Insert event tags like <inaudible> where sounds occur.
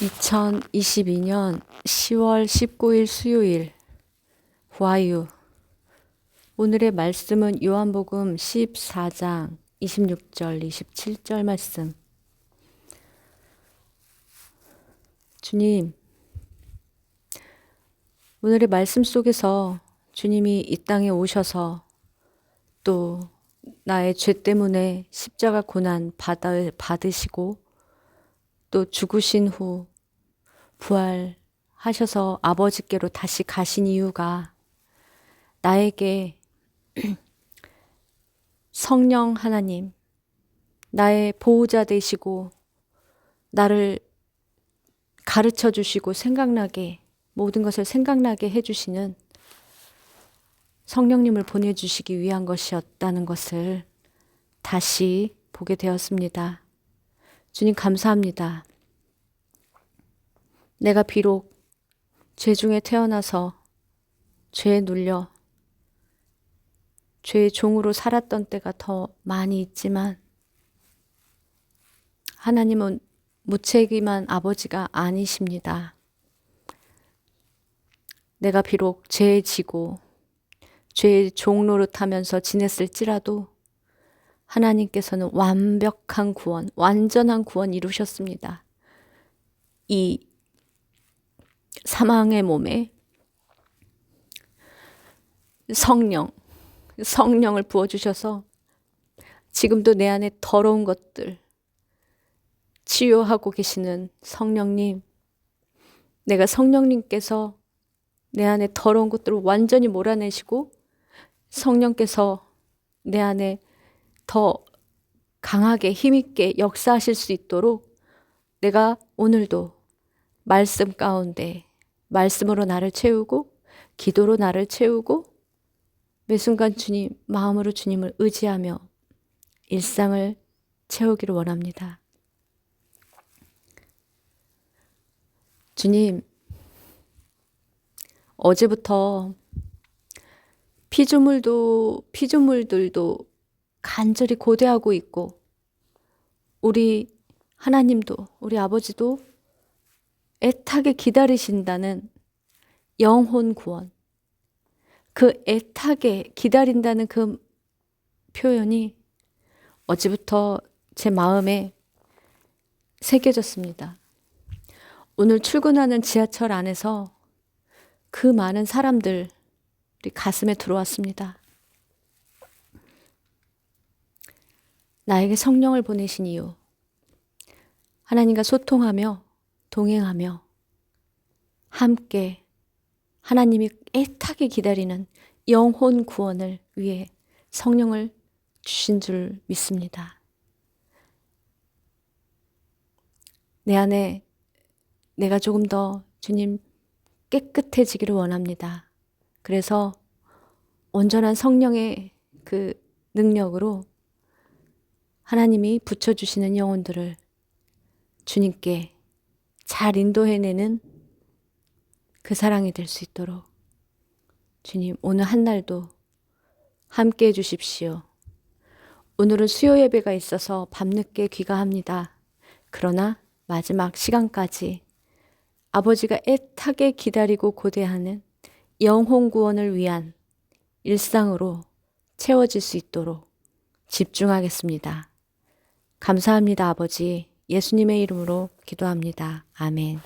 2022년 10월 19일 수요일. 화유. 오늘의 말씀은 요한복음 14장 26절 27절 말씀. 주님 오늘의 말씀 속에서 주님이 이 땅에 오셔서 또 나의 죄 때문에 십자가 고난 받아, 받으시고 또 죽으신 후 부활하셔서 아버지께로 다시 가신 이유가 나에게 <clears throat> 성령 하나님, 나의 보호자 되시고 나를 가르쳐 주시고 생각나게 모든 것을 생각나게 해 주시는 성령님을 보내 주시기 위한 것이었다는 것을 다시 보게 되었습니다. 주님 감사합니다. 내가 비록 죄 중에 태어나서 죄에 눌려 죄의 종으로 살았던 때가 더 많이 있지만 하나님은 무책임한 아버지가 아니십니다. 내가 비록 죄에 지고 죄의 종 노릇하면서 지냈을지라도 하나님께서는 완벽한 구원, 완전한 구원 이루셨습니다. 이 사망의 몸에 성령, 성령을 부어주셔서 지금도 내 안에 더러운 것들 치유하고 계시는 성령님, 내가 성령님께서 내 안에 더러운 것들을 완전히 몰아내시고 성령께서 내 안에 더 강하게 힘있게 역사하실 수 있도록 내가 오늘도 말씀 가운데 말씀으로 나를 채우고 기도로 나를 채우고 매 순간 주님 마음으로 주님을 의지하며 일상을 채우기를 원합니다. 주님 어제부터 피조물도 피조물들도 간절히 고대하고 있고 우리 하나님도 우리 아버지도 애타게 기다리신다는 영혼 구원. 그 애타게 기다린다는 그 표현이 어제부터 제 마음에 새겨졌습니다. 오늘 출근하는 지하철 안에서 그 많은 사람들 우리 가슴에 들어왔습니다. 나에게 성령을 보내신 이유. 하나님과 소통하며 동행하며 함께 하나님이 애타게 기다리는 영혼 구원을 위해 성령을 주신 줄 믿습니다. 내 안에 내가 조금 더 주님 깨끗해지기를 원합니다. 그래서 온전한 성령의 그 능력으로 하나님이 붙여주시는 영혼들을 주님께 잘 인도해내는 그 사랑이 될 수 있도록 주님 오늘 한 날도 함께 해주십시오. 오늘은 수요 예배가 있어서 밤늦게 귀가합니다. 그러나 마지막 시간까지 아버지가 애타게 기다리고 고대하는 영혼 구원을 위한 일상으로 채워질 수 있도록 집중하겠습니다. 감사합니다, 아버지. 예수님의 이름으로 기도합니다. 아멘.